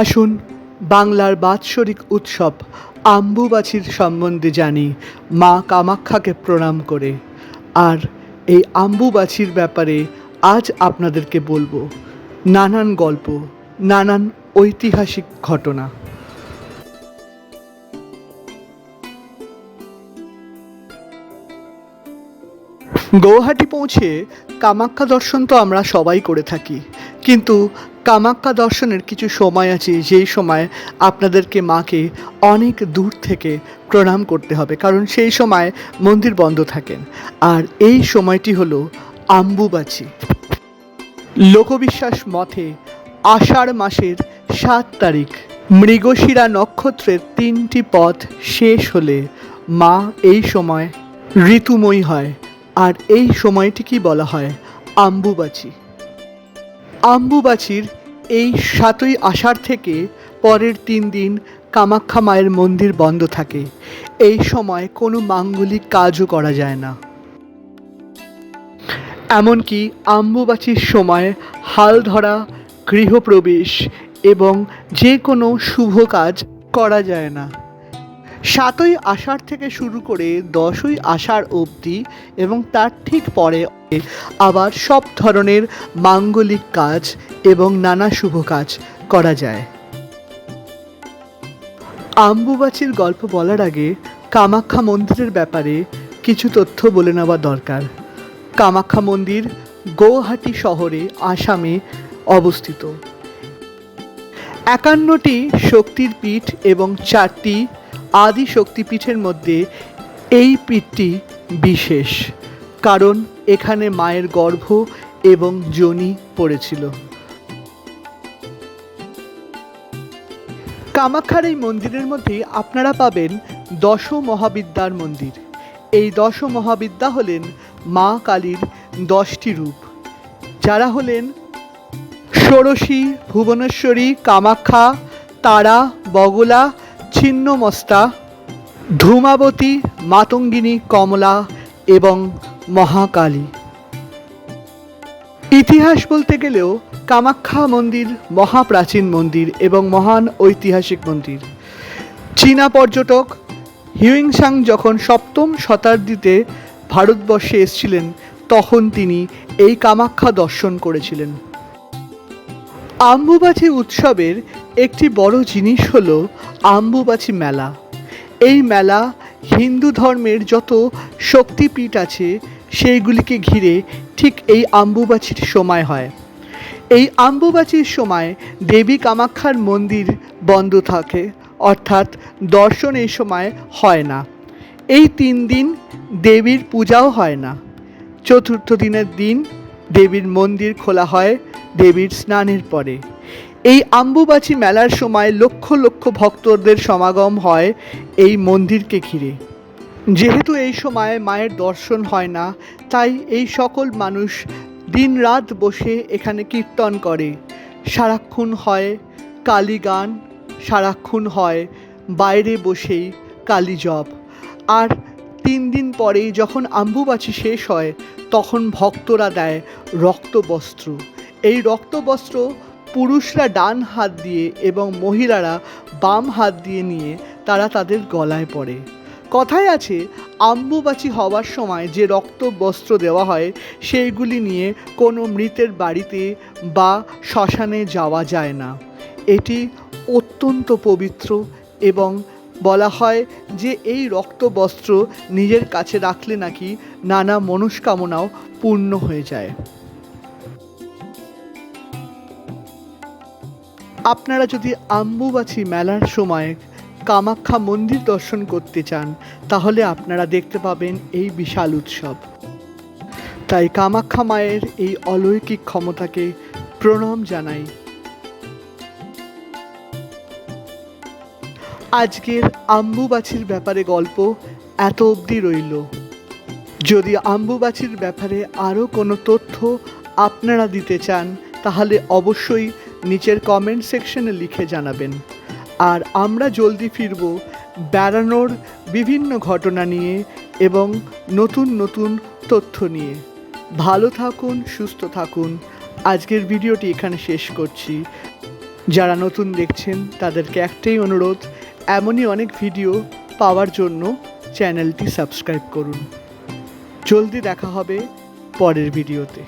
আসুন, বাংলার বাৎসরিক উৎসব আম্বুবাছির সম্বন্ধে জানি, মা কামাখ্যাকে প্রণাম করে। আর এই আম্বুবাছির ব্যাপারে আজ আপনাদেরকে বলব, নানান গল্প, নানান ঐতিহাসিক ঘটনা। গৌহাটি পৌঁছে কামাখ্যা দর্শন তো আমরা সবাই করে থাকি, কিন্তু কামাখ্যা দর্শনের কিছু সময় আছে, যেই সময় আপনাদেরকে মাকে অনেক দূর থেকে প্রণাম করতে হবে, কারণ সেই সময় মন্দির বন্ধ থাকেন আর এই সময়টি হলো আম্বুবাচি। লোকবিশ্বাস মতে, আষাঢ় মাসের সাত তারিখ, মৃগশিরা নক্ষত্রের তিনটি পথ শেষ হলে মা এই সময় ঋতুময়ী হয়। আর এই সময়টিকেই বলা হয়? আম্বুবাচি। আম্বুবাচির এই সাতই আষাঢ় থেকে পরের তিন দিন কামাখ্যা মায়ের মন্দির বন্ধ থাকে। এই সময় কোনো মাঙ্গলিক কাজও করা যায় না। এমনকি আম্বুবাচির সময় হাল ধরা গৃহপ্রবেশ এবং যে কোনো শুভ কাজ করা যায় না। সাতই আষাঢ় থেকে শুরু করে দশই আষাঢ় অবধি এবং তার ঠিক পরে আবার সব ধরনের মাঙ্গলিক কাজ এবং নানা শুভ কাজ করা যায়। আম্বুবাচির গল্প বলার আগে কামাখ্যা মন্দিরের ব্যাপারে কিছু তথ্য বলে নেওয়া দরকার। কামাখ্যা মন্দির গৌহাটি শহরে আসামে অবস্থিত। একান্নটি শক্তির পীঠ এবং চারটি আদি শক্তিপীঠের মধ্যে এই পীঠটি বিশেষ, কারণ এখানে মায়ের গর্ভ এবং যোনি পড়েছিল। কামাখ্যার এই মন্দিরের মধ্যে আপনারা পাবেন দশ মহাবিদ্যার মন্দির। এই দশ মহাবিদ্যা হলেন মা কালীর দশটি রূপ। যারা হলেন ষোড়শী, ভুবনেশ্বরী, কামাখ্যা, তারা, বগলা, ছিন্নমস্তা, ধূমাবতী, মাতঙ্গিনী, কমলা এবং মহাকালী। ইতিহাস বলতে গেলেও কামাখ্যা মন্দির মহাপ্রাচীন মন্দির এবং মহান ঐতিহাসিক মন্দির। চীনা পর্যটক হিউইংসাং যখন সপ্তম শতাব্দীতে ভারতবর্ষে এসেছিলেন, তখন তিনি এই কামাখ্যা দর্শন করেছিলেন। আম্বুবাচি উৎসবের একটি বড় জিনিস হল আম্বুবাচি মেলা। এই মেলা হিন্দু ধর্মের যত শক্তিপীঠ আছে, সেইগুলিকে ঘিরে ঠিক এই আম্বুবাচির সময় হয়। এই আম্বুবাচির সময় দেবী কামাখ্যার মন্দির বন্ধ থাকে, অর্থাৎ দর্শন এই সময় হয় না। এই তিন দিন দেবীর পূজাও হয় না। চতুর্থ দিনের দিন দেবীর মন্দির খোলা হয় দেবীর স্নানের পরে। এই আম্বুবাচি মেলার সময় লক্ষ লক্ষ ভক্তদের সমাগম হয় এই মন্দিরকে ঘিরে। যেহেতু এই সময় মায়ের দর্শন হয় না, তাই এই সকল মানুষ দিনরাত বসে এখানে কীর্তন করে। সারাক্ষণ হয় কালী গান, সারাক্ষণ হয় বাইরে বসেই কালী জপ। আর তিন দিন পরেই যখন আম্বুবাচি শেষ হয়, তখন ভক্তরা দেয় রক্তবস্ত্র। এই রক্তবস্ত্র পুরুষরা ডান হাত দিয়ে এবং মহিলারা বাম হাত দিয়ে নিয়ে তারা তাদের গলায় পড়ে। কথায় আছে, আম্বুবাচি হওয়ার সময় যে রক্ত বস্ত্র দেওয়া হয়, সেইগুলি নিয়ে কোনো মৃতের বাড়িতে বা শ্মশানে যাওয়া যায় না। এটি অত্যন্ত পবিত্র এবং বলা হয় যে এই রক্ত বস্ত্র নিজের কাছে রাখলে নাকি নানা মনস্কামনাও পূর্ণ হয়ে যায়। আপনারা যদি আম্বুবাচি মেলার সময় কামাখ্যা মন্দির দর্শন করতে চান, তাহলে আপনারা দেখতে পাবেন এই বিশাল উৎসব। তাই কামাখ্যা মায়ের এই অলৌকিক ক্ষমতাকে প্রণাম জানাই। আজকের আম্বুবাছির ব্যাপারে গল্প এত অবধি রইল। যদি আম্বুবাছির ব্যাপারে আরও কোনো তথ্য আপনারা দিতে চান, তাহলে অবশ্যই নিচের কমেন্ট সেকশনে লিখে জানাবেন। আর আমরা জলদি ফিরব বেড়ানোর বিভিন্ন ঘটনা নিয়ে এবং নতুন নতুন তথ্য নিয়ে। ভালো থাকুন, সুস্থ থাকুন। আজকের ভিডিওটি এখানে শেষ করছি। যারা নতুন দেখছেন, তাদেরকে একটাই অনুরোধ, এমনই অনেক ভিডিও পাওয়ার জন্য চ্যানেলটি সাবস্ক্রাইব করুন। জলদি দেখা হবে পরের ভিডিওতে।